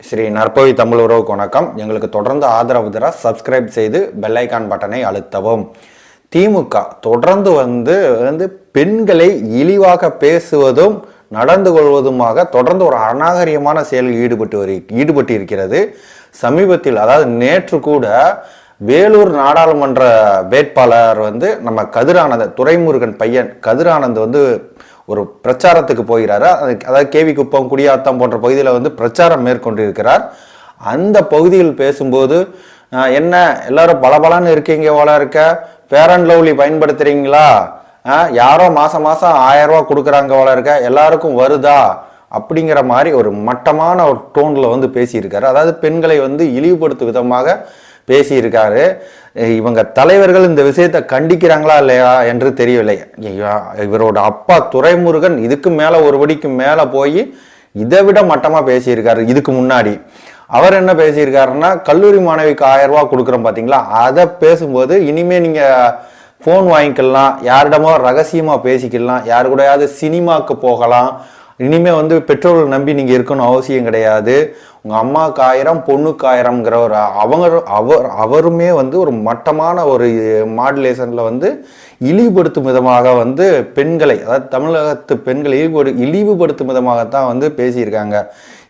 ஸ்ரீ நற்பவி தமிழ் உறவுக்கு வணக்கம். எங்களுக்கு தொடர்ந்து ஆதரவு தர சப்ஸ்கிரைப் செய்து பெல்லைக்கான் பட்டனை அழுத்தவும். திமுக தொடர்ந்து வந்து வந்து பெண்களை இழிவாக பேசுவதும் நடந்து கொள்வதுமாக தொடர்ந்து ஒரு அநாகரியமான செயலில் ஈடுபட்டு வரி ஈடுபட்டு இருக்கிறது சமீபத்தில் அதாவது நேற்று கூட வேலூர் நாடாளுமன்ற வேட்பாளர் வந்து நம்ம கதிரானந்த துரைமுருகன் பையன் கதிரானந்த் வந்து ஒரு பிரச்சாரத்துக்கு போகிறாரு? அதாவது கேவி குப்பம் குடியாத்தம் போன்ற பகுதியில் வந்து பிரச்சாரம் மேற்கொண்டிருக்கிறார். அந்த பகுதியில் பேசும்போது என்ன எல்லாரும் பலபலன்னு இருக்கீங்க போல இருக்க. ஃபேர் அண்ட் லவ்லி பயன்படுத்துறீங்களா? யாரோ மாசம் மாசம் ஆயிரம் கொடுக்குறாங்க போல இருக்க. எல்லாருக்கும் வருதா? அப்படிங்கிற மாதிரி ஒரு மட்டமான ஒரு டோன்ல வந்து பேசியிருக்காரு. அதாவது பெண்களை வந்து இழிவுபடுத்தும் விதமாக பேசியிருக்காரு. இவங்க தலைவர்கள் இந்த விஷயத்தை கண்டிக்கிறாங்களா இல்லையா என்று தெரியவில்லை. இவரோட அப்பா துரைமுருகன் இதுக்கு மேலே ஒரு படிக்கு மேலே போய் இதை விட மட்டமாக பேசியிருக்காரு இதுக்கு முன்னாடி. அவர் என்ன பேசியிருக்காருன்னா கல்லூரி மாணவிக்கு ஆயிரம் ரூபா கொடுக்குறோம் பார்த்தீங்களா அதை பேசும்போது இனிமே நீங்கள் ஃபோன் வாங்கிக்கலாம் யாரிடமோ ரகசியமாக பேசிக்கலாம் யார் கூடயாவது சினிமாவுக்கு போகலாம் இனிமே வந்து பெற்றோர்கள் நம்பி நீங்க இருக்கணும் அவசியம் கிடையாது. உங்க அம்மாவுக்கு ஆயிரம் பொண்ணுக்கு ஆயிரம்ங்கிற ஒரு அவங்க அவர் அவருமே வந்து ஒரு மட்டமான ஒரு மாடுலேஷன்ல வந்து இழிவுபடுத்தும் விதமாக வந்து பெண்களை அதாவது தமிழகத்து பெண்களை இழிவுபடு இழிவுபடுத்தும் விதமாகத்தான் வந்து பேசியிருக்காங்க.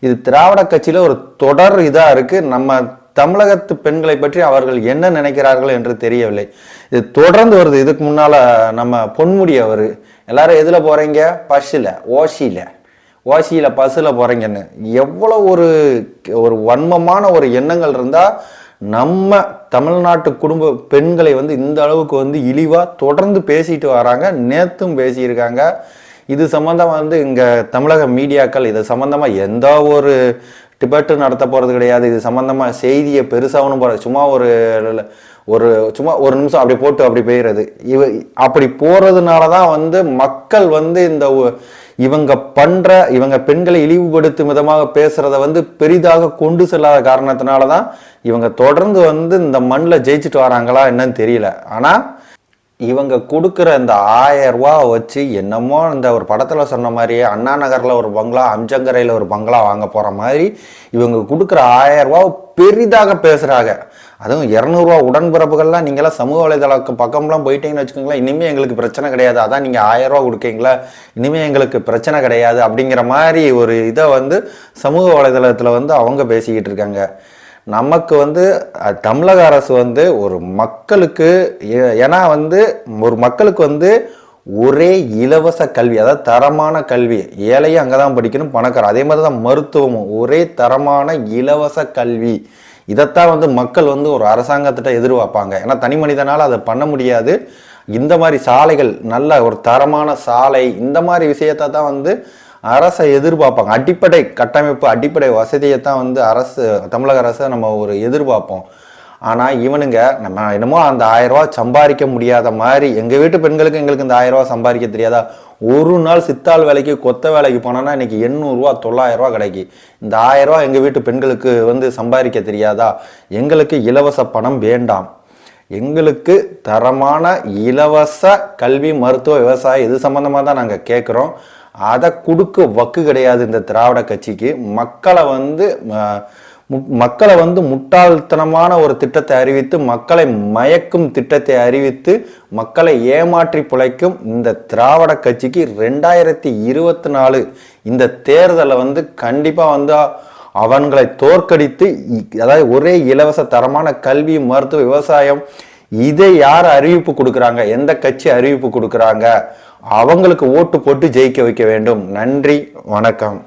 இது திராவிட கட்சியில ஒரு தொடர் இதா இருக்கு. நம்ம தமிழகத்து பெண்களை பற்றி அவர்கள் என்ன நினைக்கிறார்கள் என்று தெரியவில்லை. இது தொடர்ந்து வருது. இதுக்கு முன்னால நம்ம பொன்முடி அவர். எல்லாரும் எதுல போறீங்க? பஸ்ஸில் ஓசியில். வாசியில் பஸ்ஸில் போகிறீங்கன்னு எவ்வளோ ஒரு ஒரு வன்மமான ஒரு எண்ணங்கள் இருந்தால் நம்ம தமிழ்நாட்டு குடும்ப பெண்களை வந்து இந்த அளவுக்கு வந்து இழிவாக தொடர்ந்து பேசிட்டு வராங்க நேற்றும் பேசியிருக்காங்க. இது சம்மந்தமாக வந்து இங்கே தமிழக மீடியாக்கள் இது சம்மந்தமாக எந்த ஒரு டிபேட்டு நடத்த போகிறது கிடையாது. இது சம்மந்தமாக செய்தியை பெருசாகணும் போகிற சும்மா ஒரு ஒரு சும்மா ஒரு நிமிஷம் அப்படி போட்டு அப்படி போயிடுறது இவ அப்படி போகிறதுனால தான் வந்து மக்கள் வந்து இந்த இவங்க பண்ணுற இவங்க பெண்களை இழிவுபடுத்தும் விதமாக பேசுகிறத வந்து பெரிதாக கொண்டு செல்லாத காரணத்தினால தான் இவங்க தொடர்ந்து வந்து இந்த மண்ணில் ஜெயிச்சுட்டு வராங்களா என்னன்னு தெரியல. ஆனால் இவங்க கொடுக்குற இந்த ஆயிரம் ரூபா வச்சு என்னமோ இந்த ஒரு படத்தில் சொன்ன மாதிரியே அண்ணா நகரில் ஒரு பங்களா அம்ஜங்கரையில் ஒரு பங்களா வாங்க போகிற மாதிரி இவங்க கொடுக்குற ஆயிரம் ரூபா பெரிதாக பேசுகிறாங்க அதுவும் இரநூறுவா உடன்பிறப்புகள்லாம் நீங்களாம் சமூக வலைதளக்கு பக்கம்லாம் போயிட்டீங்கன்னு வச்சுக்கோங்களேன் இனிமேல் எங்களுக்கு பிரச்சனை கிடையாது. அதான் நீங்கள் ஆயிரம் கொடுக்கீங்களா? இனிமேல் எங்களுக்கு பிரச்சனை கிடையாது அப்படிங்கிற மாதிரி ஒரு இதை வந்து சமூக வலைதளத்தில் வந்து அவங்க பேசிக்கிட்டு இருக்காங்க. நமக்கு வந்து தமிழக அரசு வந்து ஒரு மக்களுக்கு ஏன்னா வந்து ஒரு மக்களுக்கு வந்து ஒரே இலவச கல்வி அதாவது தரமான கல்வி ஏழையும் அங்கே தான் படிக்கணும் பணக்காரர் அதே மாதிரி தான் மருத்துவமும் ஒரே தரமான இலவச கல்வி. இதைத்தான் வந்து மக்கள் வந்து ஒரு அரசாங்கத்திட்ட எதிர்பார்ப்பாங்க. ஏன்னா தனி மனிதனால் அதை பண்ண முடியாது. இந்த மாதிரி சாலைகள் நல்ல ஒரு தரமான சாலை இந்த மாதிரி விஷயத்தை தான் வந்து அரசை எதிர்பார்ப்பாங்க. அடிப்படை கட்டமைப்பு அடிப்படை வசதியை தான் வந்து அரசு தமிழக அரசை நம்ம ஒரு எதிர்பார்ப்போம். ஆனால் இவனுங்க நம்ம என்னமோ அந்த ஆயிரம் சம்பாதிக்க முடியாத மாதிரி எங்கள் வீட்டு பெண்களுக்கு எங்களுக்கு இந்த ஆயிரம் சம்பாதிக்க தெரியாதா? ஒரு நாள் சித்தாள் வேலைக்கு கொத்த வேலைக்கு போனோன்னா இன்றைக்கி எண்ணூறுரூவா தொள்ளாயிரம் ரூபா கிடைக்கி. இந்த ஆயிரரூவா எங்கள் வீட்டு பெண்களுக்கு வந்து சம்பாதிக்க தெரியாதா? எங்களுக்கு இலவச பணம் வேண்டாம். எங்களுக்கு தரமான இலவச கல்வி மருத்துவ விவசாயம் இது சம்மந்தமாக தான் நாங்கள் கேட்குறோம் அதை கொடுக்க வக்கு கிடையாது இந்த திராவிட கட்சிக்கு. மக்களை வந்து மு- மக்களை வந்து முட்டாள்தனமான ஒரு திட்டத்தை அறிவித்து மக்களை மயக்கும் திட்டத்தை அறிவித்து மக்களை ஏமாற்றி பிழைக்கும் இந்த திராவிட கட்சிக்கு ரெண்டாயிரத்தி இருபத்தி நாலு இந்த தேர்தலை வந்து கண்டிப்பாக வந்து அவன்களை தோற்கடித்து அதாவது ஒரே இலவச தரமான கல்வி மருத்துவ விவசாயம் இதை யார் அறிவிப்பு கொடுக்குறாங்க? எந்த கட்சி அறிவிப்பு கொடுக்குறாங்க? அவங்களுக்கு ஓட்டு போட்டு ஜெயிக்க வைக்க வேண்டும். நன்றி வணக்கம்.